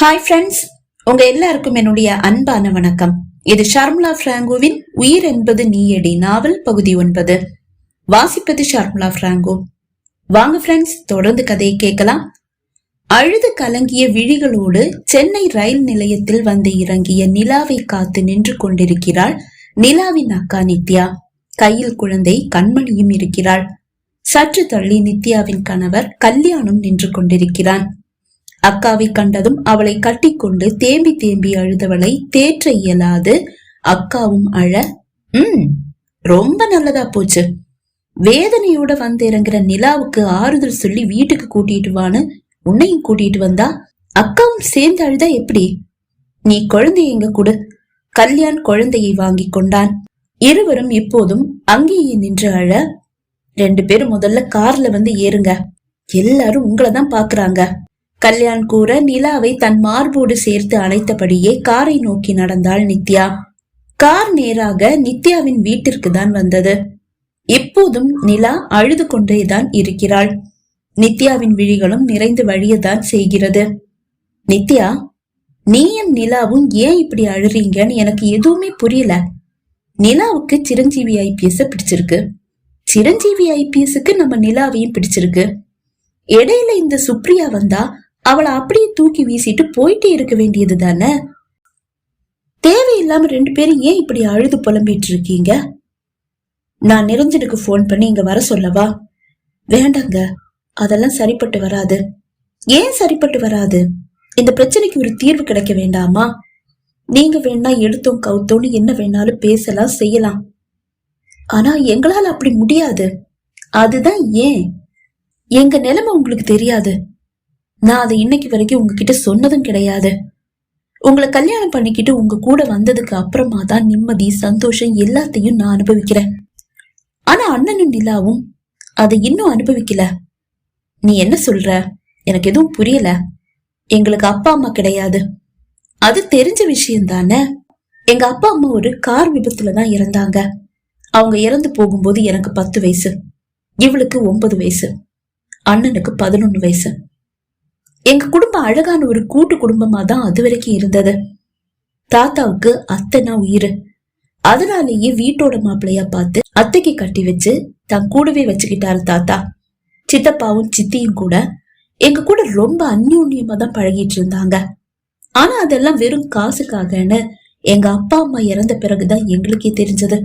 Hi friends உங்க எல்லாருக்கும் என்னுடைய அன்பான வணக்கம். இது ஷர்மிளா பிராங்கோவின் உயிர் என்பது நீயடி நாவல் பகுதி ஒன்பது. வாசிப்பது ஷர்மிளா பிராங்கோ. வாங்க ஃப்ரெண்ட்ஸ் தொடர்ந்து கதையை கேட்கலாம். அழுது கலங்கிய விழிகளோடு சென்னை ரயில் நிலையத்தில் வந்து இறங்கிய நிலாவை காத்து நின்று கொண்டிருக்கிறாள் நிலாவின் அக்கா நித்யா. கையில் குழந்தை கண்மணியும் இருக்கிறாள். சற்று தள்ளி நித்யாவின் கணவர் கல்யாணம் நின்று கொண்டிருக்கிறான். அக்காவை கண்டதும் அவளை கட்டிக்கொண்டு தேம்பி தேம்பி அழுதவளை தேற்ற இயலாது. அக்காவும் அழ உம் ரொம்ப நல்லதா போச்சு. வேதனையோட வந்து இறங்குற நிலாவுக்கு ஆறுதல் சொல்லி வீட்டுக்கு கூட்டிட்டு வான்னு உன்னையும் கூட்டிட்டு வந்தா? அக்காவும் சேர்ந்து அழுதா எப்படி? நீ குழந்தைய எங்க கொடு. கல்யாண் குழந்தையை வாங்கி கொண்டான். இருவரும் இப்போதும் அங்கேயே நின்று அழ ரெண்டு பேரும் முதல்ல கார்ல வந்து ஏறுங்க. எல்லாரும் உங்களை தான் பாக்குறாங்க. கல்யாண் கூற நிலாவை தன் மார்போடு சேர்த்து அழைத்தபடியே காரை நோக்கி நடந்தாள் நித்யா. கார் நேராக நித்யாவின் வீட்டிற்கு தான் வந்தது. இப்போதும் நிலா அழுது கொண்டேதான் இருக்கிறாள். நித்யாவின் விழிகளும் நிறைந்து வழியதான் செய்கிறது. நித்யா நீயும் நிலாவும் ஏன் இப்படி அழுறீங்கன்னு எனக்கு எதுவுமே புரியல. நிலாவுக்கு சிரஞ்சீவி ஐபிஎஸ் பிடிச்சிருக்கு. சிரஞ்சீவி ஐபிஎஸ்க்கு நம்ம நிலாவையும் பிடிச்சிருக்கு. இடையில இந்த சுப்ரியா வந்தா அவளை அப்படியே தூக்கி வீசிட்டு போயிட்டே இருக்க வேண்டியது தானே? தேவையில்லாம ரெண்டு பேரும் ஏன் இப்படி அழுது புலம்பிட்டு இருக்கீங்க? நான் நிரஞ்சனுக்கு போன் பண்ணி இங்க வர சொல்லவா? வேண்டாங்க அதெல்லாம் சரிப்பட்டு வராது. ஏன் சரிப்பட்டு வராது? இந்த பிரச்சனைக்கு ஒரு தீர்வு கிடைக்க வேண்டாமா? நீங்க வேணா எடுத்தோம் கவுத்தோன்னு என்ன வேணாலும் பேசலாம் செய்யலாம். ஆனா எங்களால அப்படி முடியாது. அதுதான் ஏன்? எங்க நிலைமை உங்களுக்கு தெரியாது. நான் அதை இன்னைக்கு வரைக்கும் உங்ககிட்ட சொன்னதும் கிடையாது. உங்களை கல்யாணம் பண்ணிக்கிட்டு உங்க கூட வந்ததுக்கு அப்புறமா தான் நிம்மதி சந்தோஷம் எல்லாத்தையும் நான் அனுபவிக்கிறேன். ஆனா அண்ணனும் நிலாவும் அதை இன்னும் அனுபவிக்கல. நீ என்ன சொல்ற? எனக்கு எதுவும் புரியல. எங்களுக்கு அப்பா அம்மா கிடையாது. அது தெரிஞ்ச விஷயம் தானே எங்க அப்பா அம்மா ஒரு கார் விபத்துல தான் இறந்தாங்க. அவங்க இறந்து போகும்போது எனக்கு பத்து வயசு. இவளுக்கு ஒன்பது வயசு. அண்ணனுக்கு பதினொன்னு வயசு. எங்க குடும்பம் அழகான ஒரு கூட்டு குடும்பமா தான் அது வரைக்கும் இருந்தது. தாத்தாவுக்கு அத்தைனா உயிர். அதனாலேயே வீட்டோட மாப்பிள்ளையா பார்த்து அத்தைக்கு கட்டி வச்சு தன் கூடவே வச்சுக்கிட்டாரு தாத்தா. சித்தப்பாவும் சித்தியும் கூட எங்க கூட ரொம்ப அந்யோன்யமா தான் பழகிட்டு இருந்தாங்க. ஆனா அதெல்லாம் வெறும் காசுக்காகன்னு எங்க அப்பா அம்மா இறந்த பிறகுதான் எங்களுக்கே தெரிஞ்சது.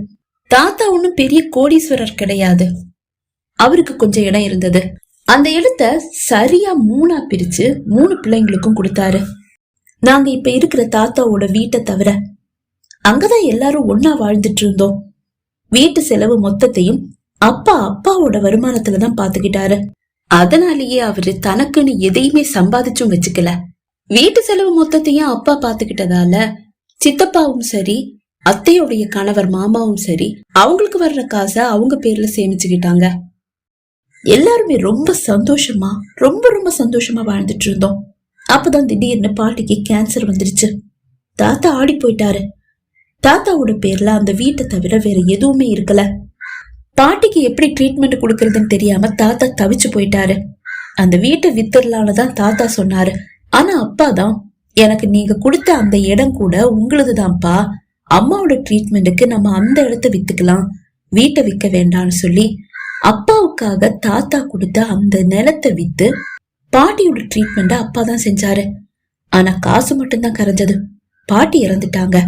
தாத்தா ஒன்னும் பெரிய கோடீஸ்வரர் கிடையாது. அவருக்கு கொஞ்சம் இடம் இருந்தது. அந்த இடத்த சரியா மூணா பிரிச்சு மூணு பிள்ளைங்களுக்கும் கொடுத்தாரு. நாங்க இப்ப இருக்கிற தாத்தாவோட வீட்டை தவிர அங்கதான் எல்லாரும் ஒன்னா வாழ்ந்துட்டு இருந்தோம். வீட்டு செலவு மொத்தத்தையும் அப்பா அப்பாவோட வருமானத்துல தான் பாத்துக்கிட்டாரு. அதனாலேயே அவரு தனக்குன்னு எதையுமே சம்பாதிச்சும் வச்சுக்கல. வீட்டு செலவு மொத்தத்தையும் அப்பா பாத்துக்கிட்டதால சித்தப்பாவும் சரி அத்தையோடைய கணவர் மாமாவும் சரி அவங்களுக்கு வர்ற காசை அவங்க பேர்ல சேமிச்சுக்கிட்டாங்க. எல்லாருமே ரொம்ப சந்தோஷமா ரொம்ப ரொம்ப சந்தோஷமா வாழ்ந்துட்டு இருந்தோம். அப்பதான் திடீர்னு பாட்டிக்கு கேன்சர் வந்துருச்சு. தாத்தா ஆடி போயிட்டாரு. தாத்தாவோட பேர்ல அந்த வீட்டை தவிர வேற எதுவுமே இருக்கல. பாட்டிக்கு எப்படி ட்ரீட்மெண்ட் கொடுக்கறதுன்னு தெரியாம தாத்தா தவிச்சு போயிட்டாரு. அந்த வீட்டை வித்தரலான்னு தான் தாத்தா சொன்னாரு. ஆனா அப்பா தான் எனக்கு நீங்க கொடுத்த அந்த இடம் கூட உங்களது தான்ப்பா. அம்மாவோட ட்ரீட்மெண்ட்டுக்கு நம்ம அந்த இடத்த வித்துக்கலாம். வீட்டை விற்க வேண்டாம்னு சொல்லி அப்பாவுக்காக தாத்தா கொடுத்த அந்த நிலத்தை வித்து பாட்டியோட ட்ரீட்மெண்ட்டை அப்பா தான் செஞ்சாரு. ஆனா காசு மட்டும்தான் கரைஞ்சது. பாட்டி இறந்துட்டாங்க.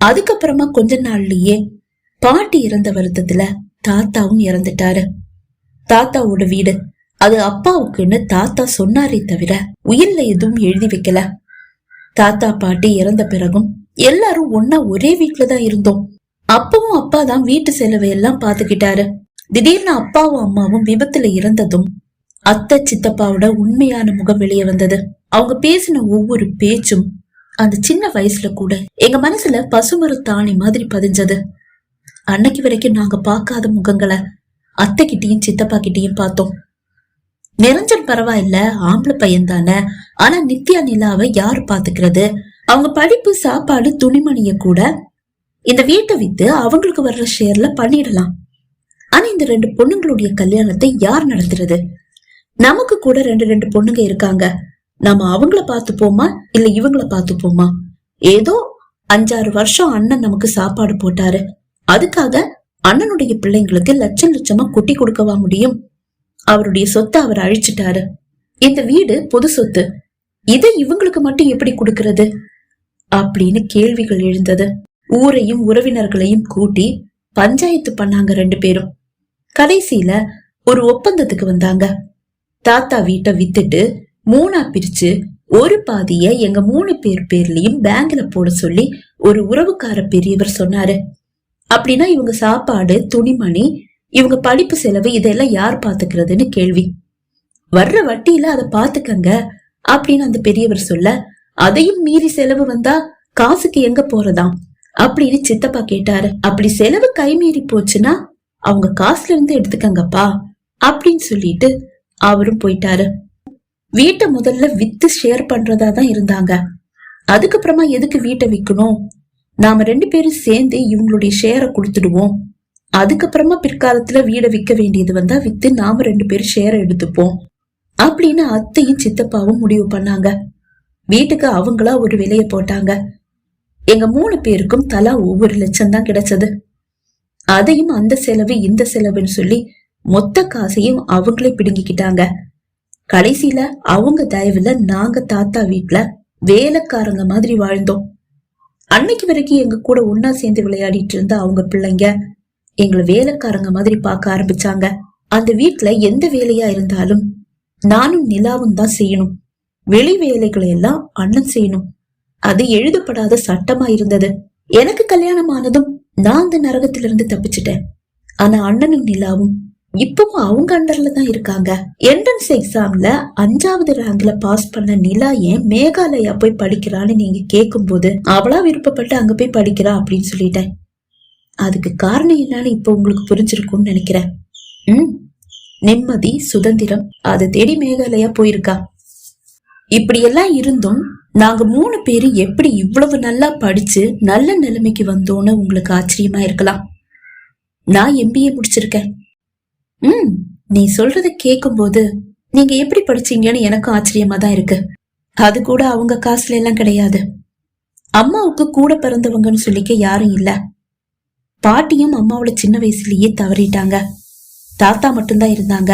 அதுக்கப்புறமா கொஞ்ச நாள்லயே பாட்டி இறந்த வருத்தத்துல தாத்தாவும் இறந்துட்டாரு. தாத்தாவோட வீடு. அது அப்பாவுக்குன்னு தாத்தா சொன்னாரே தவிர உயிர்ல எதுவும் எழுதி வைக்கல. தாத்தா பாட்டி இறந்த பிறகும் எல்லாரும் ஒன்னா ஒரே வீட்டுலதான் இருந்தோம். அப்பவும் அப்பா தான் வீட்டு செலவை எல்லாம் பாத்துக்கிட்டாரு திடீர்னு அப்பாவும் அம்மாவும் விபத்துல இறந்ததும் அத்தை சித்தப்பாவோட உண்மையான முகம் வெளியே வந்தது. அவங்க பேசின ஒவ்வொரு பேச்சும் அந்த சின்ன வயசுல கூட எங்க மனசுல பசுமர தாணி மாதிரி பதிஞ்சது. அன்னைக்கு வரைக்கும் நாங்க பார்க்காத முகங்களை அத்தை கிட்டயும் சித்தப்பா கிட்டயும் பார்த்தோம். நிரஞ்சன் பரவாயில்ல ஆம்பளை பையன் தானே ஆனா நித்யா நிலாவை யாரு பாத்துக்கிறது அவங்க படிப்பு சாப்பாடு துணிமணிய கூட இந்த வீட்டை வித்து அவங்களுக்கு வர்ற ஷேர்ல பண்ணிடலாம். ஆனா இந்த ரெண்டு பொண்ணுங்களுடைய கல்யாணத்தை யார் நடத்துறது? நமக்கு கூட ரெண்டு ரெண்டு பொண்ணுங்க இருக்காங்க. நாம அவங்கள பார்த்துப்போமா? இல்ல இவங்கள பாத்துப்போமா ஏதோ அஞ்சாறு வருஷம் அண்ணன் நமக்கு சாப்பாடு போட்டாரு. அதுக்காக அண்ணனுடைய பிள்ளைங்களுக்கு லட்சம் லட்சமா குட்டி கொடுக்கவா முடியும்? அவருடைய சொத்தை அவர் அழிச்சிட்டாரு. இந்த வீடு பொது சொத்து. இதை இவங்களுக்கு மட்டும் எப்படி கொடுக்கறது? அப்படின்னு கேள்விகள் எழுந்தது. ஊரையும் உறவினர்களையும் கூட்டி பஞ்சாயத்து பண்ணாங்க ரெண்டு பேரும். கடைசியில ஒரு ஒப்பந்தத்துக்கு வந்தாங்க. தாத்தா வீட்டை வித்துட்டு மூணா பிரிச்சு ஒரு பாதிய எங்க மூணு பேர் பேர்லயும் பேங்க்ல போட சொல்லி ஒரு உறவுக்கார பெரியவர் சொன்னாரு. அப்படின்னா இவங்க சாப்பாடு துணிமணி இவங்க படிப்பு செலவு இதெல்லாம் யார் பாத்துக்கிறதுன்னு கேள்வி. வர்ற வட்டியில அதை பாத்துக்கங்க அப்படின்னு அந்த பெரியவர் சொல்ல அதையும் மீறி செலவு வந்தா காசுக்கு எங்க போறதாம்? அப்படின்னு சித்தப்பா கேட்டாரு. அப்படி செலவு கை மீறி போச்சுன்னா அவங்க காசுல இருந்து எடுத்துக்கங்கப்பா அப்படின்னு சொல்லிட்டு அவரும் போயிட்டாரு. வீட்டை முதல்ல வித்து ஷேர் பண்றதா தான் இருந்தாங்க. அதுக்கப்புறமா எதுக்கு வீட்டை விற்கணும் நாம ரெண்டு பேரும் சேர்ந்து இவங்களுடைய ஷேரை கொடுத்துடுவோம். அதுக்கப்புறமா பிற்காலத்துல வீடை விற்க வேண்டியது வந்தா வித்து நாம ரெண்டு பேரும் ஷேரை எடுத்துப்போம் அப்படின்னு அத்தையும் சித்தப்பாவும் முடிவு பண்ணாங்க. வீட்டுக்கு அவங்களா ஒரு விலைய போட்டாங்க. எங்க மூணு பேருக்கும் தலா ஒவ்வொரு லட்சம் தான் கிடைச்சது. அதையும் அந்த செலவு இந்த செலவுன்னு சொல்லி மொத்த காசையும் அவங்களே பிடுங்கிக்கிட்டாங்க. கடைசியில அவங்க தயவுல நாங்க தாத்தா வீட்டுல வேலைக்காரங்க மாதிரி வாழ்ந்தோம். அன்னைக்கு வரைக்கும் எங்க கூட ஒன்னா சேர்ந்து விளையாடிட்டு இருந்த அவங்க பிள்ளைங்க எங்களை வேலைக்காரங்க மாதிரி பார்க்க ஆரம்பிச்சாங்க. அந்த வீட்டுல எந்த வேலையா இருந்தாலும் நானும் நிலாவும் தான் செய்யணும். வெளி வேலைகளை எல்லாம் அண்ணன் செய்யணும். அது எழுதப்படாத சட்டமா இருந்தது. எனக்கு கல்யாணம் ஆனதும் நான் அந்த நரகத்திலிருந்து தப்பிச்சிட்டேன். ஆனா அண்ணனும் நிலாவும் இப்பவும் அவங்க அண்டர்ல தான் இருக்காங்க. என்ட்ரன்ஸ் எக்ஸாம்ல அஞ்சாவது ரேங்க்ல பாஸ் பண்ண நிலா ஏன் மேகாலயா போய் படிக்கிறான்னு நீங்க கேட்கும் போது அவளா விருப்பப்பட்டு அங்க போய் படிக்கிறா அப்படின்னு சொல்லிட்டேன். அதுக்கு காரணம் என்னன்னு இப்ப உங்களுக்கு புரிஞ்சிருக்கும்னு நினைக்கிறேன். ம். நிம்மதி சுதந்திரம் அதை தேடி மேகாலயா போயிருக்கா. இப்படியெல்லாம் இருந்தும் நாங்க மூணு பேரு எப்படி இவ்வளவு நல்லா படிச்சு நல்ல நிலைமைக்கு வந்தோன்னு உங்களுக்கு ஆச்சரியமா இருக்கலாம். நான் எம்பிஏ முடிச்சிருக்கேன். ம் நீ சொல்றத கேக்கும்போது நீங்க எப்படி படிச்சீங்கன்னு எனக்கும் ஆச்சரியமா தான் இருக்கு. அது கூட அவங்க காசுல எல்லாம் கிடையாது. அம்மாவுக்கு கூட பிறந்தவங்கன்னு சொல்லிக்க யாரும் இல்ல. பாட்டியும் அம்மாவோட சின்ன வயசுலயே தவறிட்டாங்க. தாத்தா மட்டும்தான் இருந்தாங்க.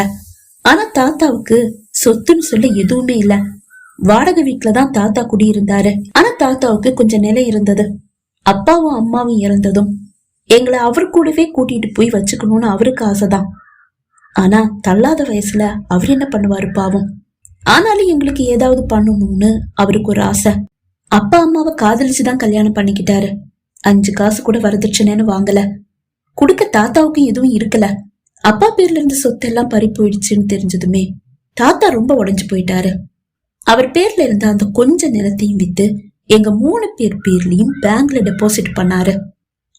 ஆனா தாத்தாவுக்கு சொத்துன்னு சொல்ல எதுவுமே இல்லை. வாடகை வீட்டுல தான் தாத்தா குடியிருந்தாரு. ஆனா தாத்தாவுக்கு கொஞ்சம் நிலை இருந்தது. அப்பாவும் அம்மாவும் இறந்ததும். எங்களை அவர் கூடவே கூட்டிட்டு போய் வச்சுக்கணும்னு அவருக்கு ஆசைதான். ஆனா தள்ளாத வயசுல அவர் என்ன பண்ணுவாரு பாவம். ஆனாலும் எங்களுக்கு ஏதாவது பண்ணணும்னு அவருக்கு ஒரு ஆசை. அப்பா அம்மாவை காதலிச்சுதான் கல்யாணம் பண்ணிக்கிட்டாரு. அஞ்சு காசு கூட வரதட்சணைன்னு வாங்கல. குடுக்க தாத்தாவுக்கும் எதுவும் இருக்கல. அப்பா பேர்ல இருந்து சொத்தெல்லாம் பறி போயிடுச்சுன்னு தெரிஞ்சதுமே தாத்தா ரொம்ப உடஞ்சு போயிட்டாரு. அவர் பேர்ல இருந்த அந்த கொஞ்ச நிலத்தையும் வித்து எங்க மூணு பேர் பேர்லயும் பேங்க்ல டெபாசிட் பண்ணாரு.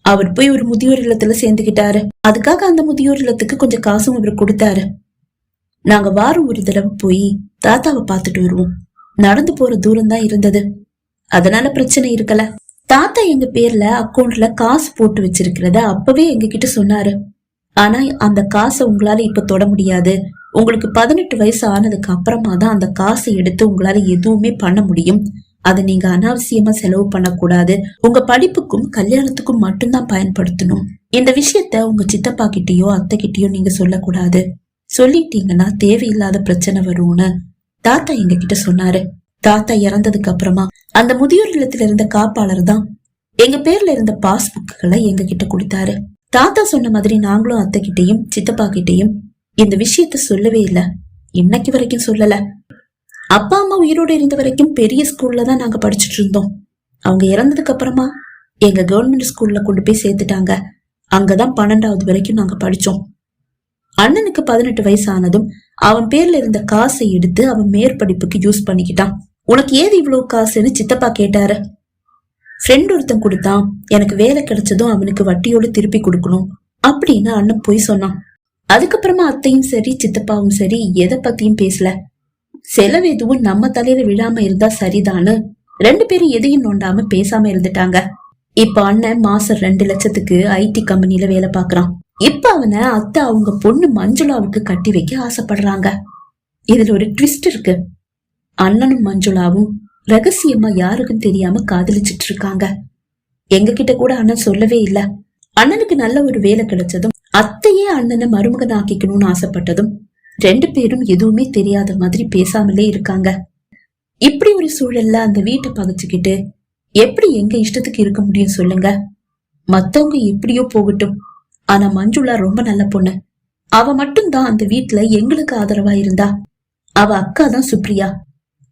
அவர் போய் ஒரு முதியோர் இல்லத்துல சேர்ந்துகிட்டாரு. அதுக்காக அந்த முதியோர் இல்லத்துக்கு கொஞ்சம் காசும் இவர் கொடுத்தாரு. நாங்க வாரம் ஒரு தடவை போய் தாத்தாவை பார்த்துட்டு வருவோம். நடந்து போற தூரம் தான் இருந்தது. அதனால பிரச்சனை இருக்கல. தாத்தா எங்க பேர்ல அக்கௌண்ட்ல காசு போட்டு வச்சிருக்கிறத அப்பவே எங்க கிட்ட சொன்னாரு. ஆனா அந்த காசை உங்களால இப்ப தொட முடியாது. உங்களுக்கு பதினெட்டு வயசு ஆனதுக்கு அப்புறமா தான் அந்த காசை எடுத்து உங்களால எதுவுமே பண்ண முடியும். அதை நீங்க அனாவசியமா செலவு பண்ணக்கூடாது. உங்க படிப்புக்கும் கல்யாணத்துக்கும் மட்டும்தான் பயன்படுத்தணும். இந்த விஷயத்த உங்க சித்தப்பா கிட்டயோ அத்தை கிட்டயோ நீங்க சொல்லக்கூடாது. சொல்லிட்டீங்கன்னா தேவையில்லாத பிரச்சனை வரும்னு தாத்தா எங்க கிட்ட சொன்னாரு. தாத்தா இறந்ததுக்கு அப்புறமா அந்த முதியோர் இல்லத்துல இருந்த காப்பாளர் தான் எங்க பேர்ல இருந்த பாஸ்புக்குகளை எங்க கிட்ட கொடுத்தாரு. தாத்தா சொன்ன மாதிரி நாங்களும் அத்தை கிட்டையும் சித்தப்பா கிட்டையும் இந்த விஷயத்த சொல்லவே இல்ல. இன்னைக்கு வரைக்கும் சொல்லல. அப்பா அம்மா உயிரோடு இருந்த வரைக்கும் பெரிய ஸ்கூல்ல தான் நாங்க படிச்சுட்டு இருந்தோம். அவங்க இறந்ததுக்கு அப்புறமா எங்க கவர்மெண்ட் ஸ்கூல்ல கொண்டு போய் சேர்த்துட்டாங்க. அங்கதான் பன்னெண்டாவது வரைக்கும் நாங்க படிச்சோம். அண்ணனுக்கு பதினெட்டு வயசு ஆனதும் அவன் பேர்ல இருந்த காசை எடுத்து அவன் மேற்படிப்புக்கு யூஸ் பண்ணிக்கிட்டான். உனக்கு ஏது இவ்வளவு காசுன்னு சித்தப்பா கேட்டாரு. ஃப்ரெண்ட் ஒருத்தன் கொடுத்தான் எனக்கு வேலை கிடைச்சதும் அவனுக்கு வட்டியோடு திருப்பி கொடுக்கணும் அப்படின்னு அண்ணன் போய் சொன்னான். அதுக்கப்புறமா அத்தையும் சரி சித்தப்பாவும் சரி எதை பத்தியும் பேசல. செலவு எதுவும் நம்ம தலையில விழாம இருந்தா சரிதான்னு ரெண்டு பேரும் எதையும் நோண்டாம பேசாம இருந்துட்டாங்க. இப்ப அண்ணன் மாசம் ரெண்டு லட்சத்துக்கு ஐடி கம்பெனில வேலை பாக்குறான் இப்ப அவனை அத்தை அவங்க பொண்ணு மஞ்சுளாவுக்கு கட்டி வைக்க ஆசைப்படுறாங்க. இதுல ஒரு ட்விஸ்ட் இருக்கு. அண்ணனும் மஞ்சுளாவும் ரகசியமா யாருக்கும் தெரியாம காதலிச்சிட்டு இருக்காங்க எங்க கிட்ட கூட அண்ணன் சொல்லவே இல்ல. அண்ணனுக்கு நல்ல ஒரு வேலை கிடைச்சதும் அத்தையே அண்ணனை மருமகன் ஆக்கிக்கணும்னு ஆசைப்பட்டதும் ரெண்டு பேரும் எதுவுமே தெரியாத மாதிரி பேசாமலே இருக்காங்க. இப்படி ஒரு சூழல்ல அந்த வீட்டை பகைச்சுக்கிட்டு எப்படி எங்க இஷ்டத்துக்கு இருக்க முடியும் சொல்லுங்க. மத்தவங்க எப்படியோ போகட்டும். ஆனா மஞ்சுளா ரொம்ப நல்ல பொண்ணு. அவ மட்டும்தான் அந்த வீட்டுல எங்களுக்கு ஆதரவா இருந்தா. அவ அக்கா தான் சுப்ரியா.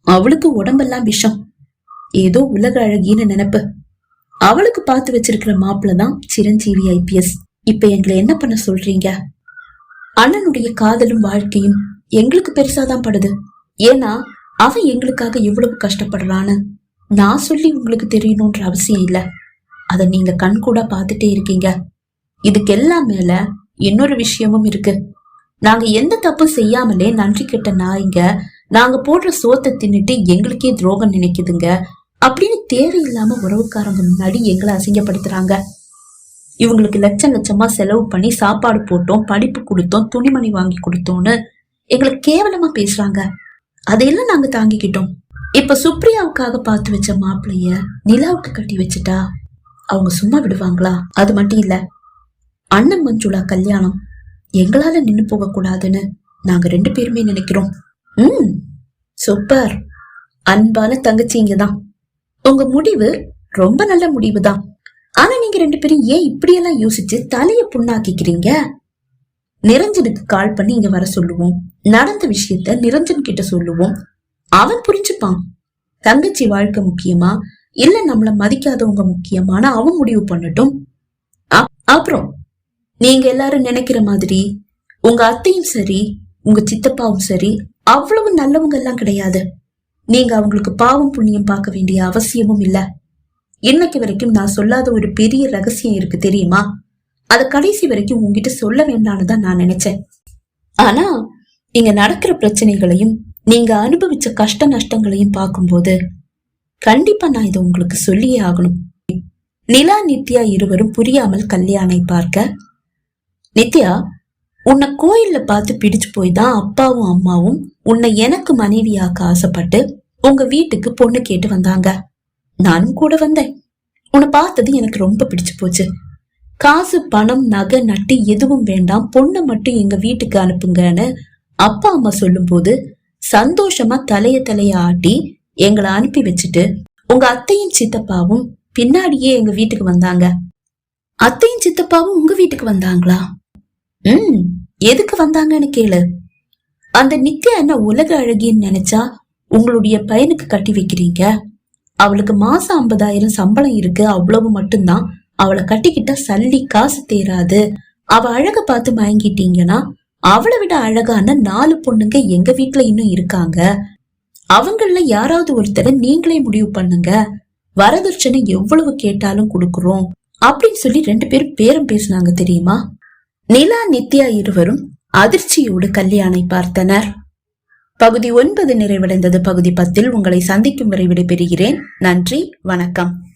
அவளுக்கு உடம்பெல்லாம் விஷம். ஏதோ உலக அழகின்னு நினைப்பு. அவளுக்கு பார்த்து வச்சிருக்கிற மாப்பிள்ள தான் சிரஞ்சீவி ஐபிஎஸ் இப்ப எங்களை என்ன பண்ண சொல்றீங்க? அண்ணனுடைய காதலும் வாழ்க்கையும் எங்களுக்கு பெருசாதான் படுது. ஏன்னா அவன் எங்களுக்காக எவ்வளவு கஷ்டப்படுறான்னு நான் சொல்லி உங்களுக்கு தெரியணும்ன்ற அவசியம் இல்ல. அத நீங்க கண் கூட பாத்துட்டே இருக்கீங்க. இதுக்கெல்லாம் மேல இன்னொரு விஷயமும் இருக்கு. நாங்க எந்த தப்பு செய்யாமலே நன்றி கெட்ட நாய்ங்க நாங்க போடுற சோத்தை தின்னுட்டு எங்களுக்கே துரோகம் நினைக்குதுங்க. அப்படின்னு தேவையில்லாம உறவுக்காரங்க முன்னாடி எங்களை அசிங்கப்படுத்துறாங்க. இவங்களுக்கு லட்சம் லட்சமா செலவு பண்ணி சாப்பாடு போட்டோம் படிப்பு கொடுத்தோம் துணிமணி வாங்கி கொடுத்தோம்னு எங்களை கேவலமா பேசுறாங்க. அதையெல்லாம் நாங்க தாங்கிக்கிட்டோம். இப்ப சுப்ரியாவுக்காக பார்த்து வச்ச மாப்பிளைய நிலாவுக்கு கட்டி வச்சுட்டா அவங்க சும்மா விடுவாங்களா? அது மட்டும் இல்ல அண்ணன் மஞ்சுளா கல்யாணம் எங்களால நின்னு போக கூடாதுன்னு நாங்க ரெண்டு பேருமே நினைக்கிறோம். ம் சூப்பர். அன்பான தங்கச்சிங்க தான். உங்க முடிவு ரொம்ப நல்ல முடிவு தான். ஆனா நீங்க ரெண்டு பேரும் ஏன் இப்படியெல்லாம் யோசிச்சு தலைய புண்ணாக்கிக்கிறீங்க? நிரஞ்சனுக்கு கால் பண்ணி இங்க வர சொல்லுவோம். நடந்த விஷயத்த நிரஞ்சன் கிட்ட சொல்லுவோம். அவன் புரிஞ்சுப்பான். தங்கச்சி வாழ்க்கை முக்கியமா? இல்ல நம்மள மதிக்காதவங்க முக்கியமான அவன் முடிவு பண்ணட்டும். அப்புறம் நீங்க எல்லாரும் நினைக்கிற மாதிரி உங்க அத்தையும் சரி உங்க சித்தப்பாவும் சரி அவ்வளவு நல்லவங்க எல்லாம் கிடையாது. நீங்க அவங்களுக்கு பாவம் புண்ணியம் பார்க்க வேண்டிய அவசியமும் இல்ல. இன்னைக்கு வரைக்கும் நான் சொல்லாத ஒரு பெரிய ரகசியம் இருக்கு தெரியுமா? அத கடைசி வரைக்கும் உங்ககிட்ட சொல்ல வேண்டாம்னு தான் நான் நினைச்சேன். ஆனா நீங்க நடக்கிற பிரச்சனைகளையும் நீங்க அனுபவிச்ச கஷ்ட நஷ்டங்களையும் பார்க்கும்போது கண்டிப்பா நான் இதை உங்களுக்கு சொல்லியே ஆகணும். நிலா நித்யா இருவரும் புரியாமல் கல்யாணை பார்க்க நித்யா உன்னை கோயில்ல பார்த்து பிடிச்சு போய் தான் அப்பாவும் அம்மாவும் உன்னை எனக்கு மனைவியாக்க ஆசைப்பட்டு உங்க வீட்டுக்கு பொண்ணு கேட்டு வந்தாங்க. நானும் கூட வந்தேன். உன்னை பார்த்தது எனக்கு ரொம்ப பிடிச்சு போச்சு. காசு பணம் நகை நட்டு எதுவும் வேண்டாம். பொண்ணை மட்டும் எங்க வீட்டுக்கு அனுப்புங்கன்னு அப்பா அம்மா சொல்லும்போது சந்தோஷமா தலைய தலைய ஆட்டி எங்களை அனுப்பி வச்சுட்டு உங்க அத்தையும் சித்தப்பாவும் பின்னாடியே எங்க வீட்டுக்கு வந்தாங்க. அத்தையும் சித்தப்பாவும் உங்க வீட்டுக்கு வந்தாங்களா? ம் எதுக்கு வந்தாங்கன்னு கேளு. அந்த நித்யா என்ன உலக அழகின்னு நினைச்சா உங்களுடைய பையனுக்கு கட்டி வைக்கிறீங்க. அவளுக்கு மாசம் ஐம்பதாயிரம் சம்பளம் இருக்கு அவ்வளவு மட்டும்தான். அவளை கட்டிக்கிட்டா சல்லி காசு தேராது. அவ அழக பார்த்து மயங்கிட்டீங்கன்னா அவளை விட அழகான நாலு பொண்ணுங்க எங்க வீட்டுல இன்னும் இருக்காங்க. அவங்கள யாராவது ஒருத்தரை நீங்களே முடிவு பண்ணுங்க. வரதட்சணை எவ்வளவு கேட்டாலும் கொடுக்குறோம். அப்படின்னு சொல்லி ரெண்டு பேரும் பேரம் பேசினாங்க தெரியுமா? நிலா நித்யா இருவரும் அதிர்ச்சியோடு கல்யாணை பார்த்தனர். பகுதி ஒன்பது நிறைவடைந்தது. பகுதி பத்தில் உங்களை சந்திக்கும் வரை விடைபெறுகிறேன். நன்றி வணக்கம்.